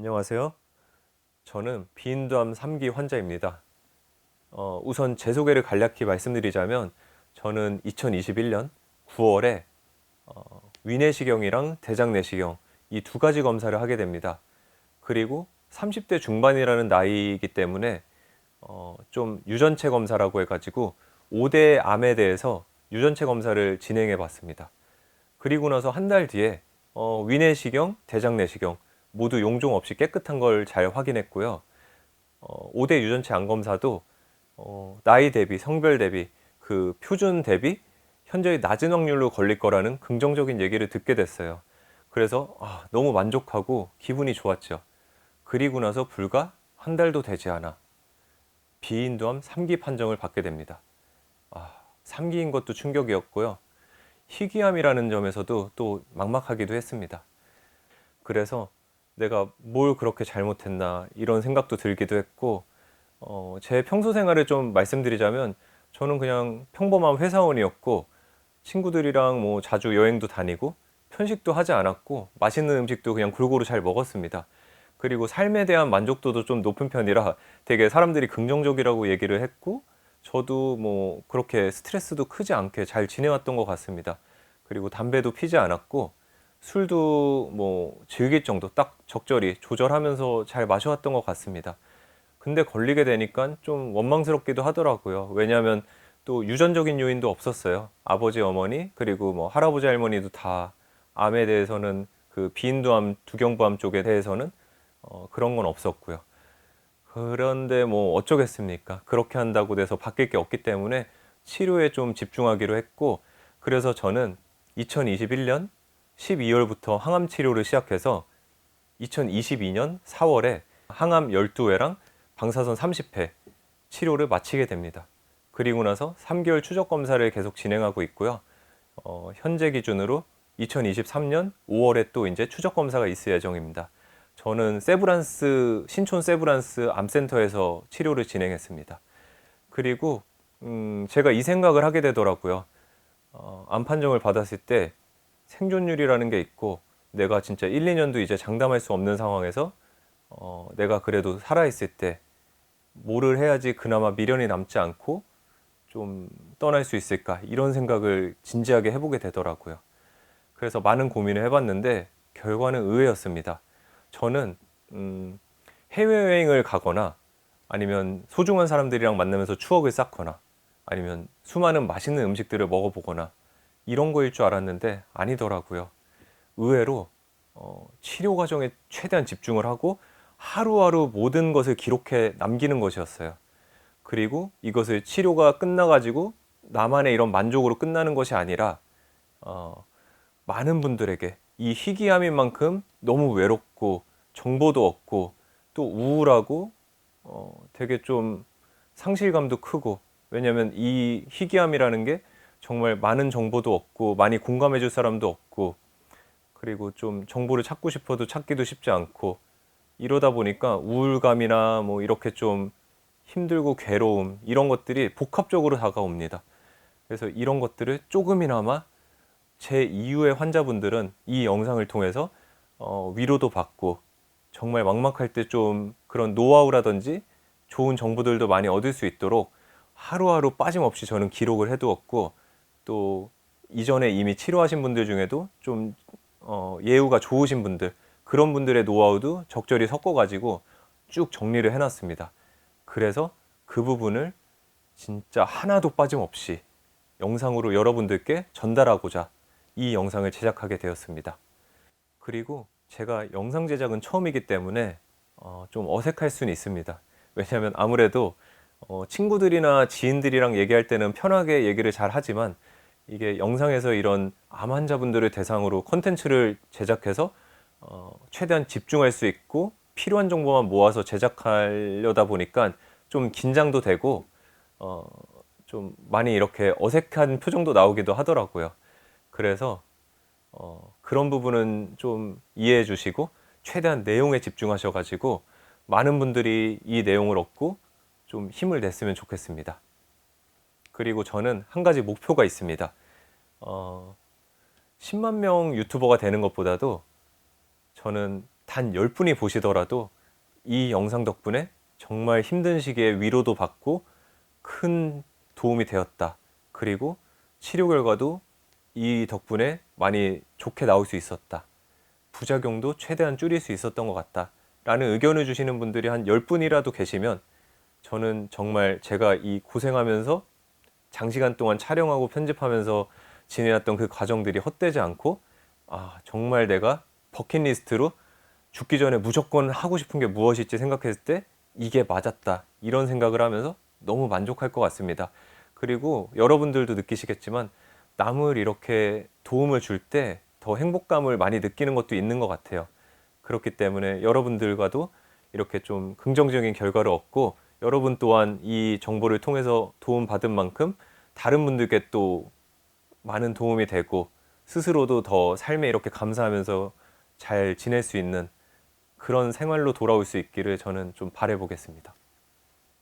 안녕하세요. 저는 비인두암 3기 환자입니다. 어, 우선 제 소개를 간략히 말씀드리자면 저는 2021년 9월에 어, 위내시경이랑 대장내시경 이 두 가지 검사를 하게 됩니다. 그리고 30대 중반이라는 나이이기 때문에 어, 좀 유전체 검사라고 해가지고 5대 암에 대해서 유전체 검사를 진행해 봤습니다. 그리고 나서 한 달 뒤에 어, 위내시경, 대장내시경 모두 용종 없이 깨끗한 걸 잘 확인했고요. 어, 5대 유전체 암 검사도 어, 나이 대비, 성별 대비, 그 표준 대비 현저히 낮은 확률로 걸릴 거라는 긍정적인 얘기를 듣게 됐어요. 그래서 아, 너무 만족하고 기분이 좋았죠. 그리고 나서 불과 한 달도 되지 않아 비인두암 3기 판정을 받게 됩니다. 아, 3기인 것도 충격이었고요. 희귀암이라는 점에서도 또 막막하기도 했습니다. 그래서 내가 뭘 그렇게 잘못했나 이런 생각도 들기도 했고 어, 제 평소 생활을 좀 말씀드리자면 저는 그냥 평범한 회사원이었고 친구들이랑 뭐 자주 여행도 다니고 편식도 하지 않았고 맛있는 음식도 그냥 골고루 잘 먹었습니다. 그리고 삶에 대한 만족도도 좀 높은 편이라 되게 사람들이 긍정적이라고 얘기를 했고 저도 뭐 그렇게 스트레스도 크지 않게 잘 지내왔던 것 같습니다. 그리고 담배도 피지 않았고 술도 뭐 즐길 정도 딱 적절히 조절하면서 잘 마셔왔던 것 같습니다. 근데 걸리게 되니까 좀 원망스럽기도 하더라고요. 왜냐하면 또 유전적인 요인도 없었어요. 아버지, 어머니, 그리고 뭐 할아버지, 할머니도 다 암에 대해서는 그 비인두암, 두경부암 쪽에 대해서는 어, 그런 건 없었고요. 그런데 뭐 어쩌겠습니까? 그렇게 한다고 돼서 바뀔 게 없기 때문에 치료에 좀 집중하기로 했고, 그래서 저는 2021년 12월부터 항암 치료를 시작해서 2022년 4월에 항암 12회랑 방사선 30회 치료를 마치게 됩니다. 그리고 나서 3개월 추적 검사를 계속 진행하고 있고요. 어, 현재 기준으로 2023년 5월에 또 이제 추적 검사가 있을 예정입니다. 저는 세브란스 신촌 세브란스 암센터에서 치료를 진행했습니다. 그리고 음, 제가 이 생각을 하게 되더라고요. 어, 암 판정을 받았을 때 생존율이라는 게 있고 내가 진짜 1, 2년도 이제 장담할 수 없는 상황에서 어, 내가 그래도 살아있을 때 뭐를 해야지 그나마 미련이 남지 않고 좀 떠날 수 있을까 이런 생각을 진지하게 해보게 되더라고요. 그래서 많은 고민을 해봤는데 결과는 의외였습니다. 저는 음, 해외여행을 가거나 아니면 소중한 사람들이랑 만나면서 추억을 쌓거나 아니면 수많은 맛있는 음식들을 먹어보거나 이런 거일 줄 알았는데 아니더라고요. 의외로 어, 치료 과정에 최대한 집중을 하고 하루하루 모든 것을 기록해 남기는 것이었어요. 그리고 이것을 치료가 끝나가지고 나만의 이런 만족으로 끝나는 것이 아니라 어, 많은 분들에게 이 희귀암인 만큼 너무 외롭고 정보도 없고 또 우울하고 어, 되게 좀 상실감도 크고 왜냐하면 이 희귀암이라는 게 정말 많은 정보도 없고 많이 공감해 줄 사람도 없고 그리고 좀 정보를 찾고 싶어도 찾기도 쉽지 않고 이러다 보니까 우울감이나 뭐 이렇게 좀 힘들고 괴로움 이런 것들이 복합적으로 다가옵니다. 그래서 이런 것들을 조금이나마 제 이후의 환자분들은 이 영상을 통해서 어, 위로도 받고 정말 막막할 때 좀 그런 노하우라든지 좋은 정보들도 많이 얻을 수 있도록 하루하루 빠짐없이 저는 기록을 해두었고 또 이전에 이미 치료하신 분들 중에도 좀 어, 예우가 좋으신 분들 그런 분들의 노하우도 적절히 섞어가지고 쭉 정리를 해놨습니다. 그래서 그 부분을 진짜 하나도 빠짐없이 영상으로 여러분들께 전달하고자 이 영상을 제작하게 되었습니다. 그리고 제가 영상 제작은 처음이기 때문에 어, 좀 어색할 수는 있습니다. 왜냐하면 아무래도 어, 친구들이나 지인들이랑 얘기할 때는 편하게 얘기를 잘 하지만 이게 영상에서 이런 암 환자분들을 대상으로 콘텐츠를 제작해서 어, 최대한 집중할 수 있고 필요한 정보만 모아서 제작하려다 보니까 좀 긴장도 되고 어, 좀 많이 이렇게 어색한 표정도 나오기도 하더라고요. 그래서 어, 그런 부분은 좀 이해해 주시고 최대한 내용에 집중하셔가지고 많은 분들이 이 내용을 얻고 좀 힘을 냈으면 좋겠습니다. 그리고 저는 한 가지 목표가 있습니다. 어, 10만 명 유튜버가 되는 것보다도 저는 단 10분이 보시더라도 이 영상 덕분에 정말 힘든 시기에 위로도 받고 큰 도움이 되었다. 그리고 치료 결과도 이 덕분에 많이 좋게 나올 수 있었다. 부작용도 최대한 줄일 수 있었던 것 같다. 라는 의견을 주시는 분들이 한 10분이라도 계시면 저는 정말 제가 이 고생하면서 장시간 동안 촬영하고 편집하면서 지내왔던 그 과정들이 헛되지 않고 아, 정말 내가 버킷리스트로 죽기 전에 무조건 하고 싶은 게 무엇일지 생각했을 때 이게 맞았다. 이런 생각을 하면서 너무 만족할 것 같습니다. 그리고 여러분들도 느끼시겠지만 남을 이렇게 도움을 줄 때 더 행복감을 많이 느끼는 것도 있는 것 같아요. 그렇기 때문에 여러분들과도 이렇게 좀 긍정적인 결과를 얻고 여러분 또한 이 정보를 통해서 도움 받은 만큼 다른 분들께 또 많은 도움이 되고 스스로도 더 삶에 이렇게 감사하면서 잘 지낼 수 있는 그런 생활로 돌아올 수 있기를 저는 좀 바래보겠습니다.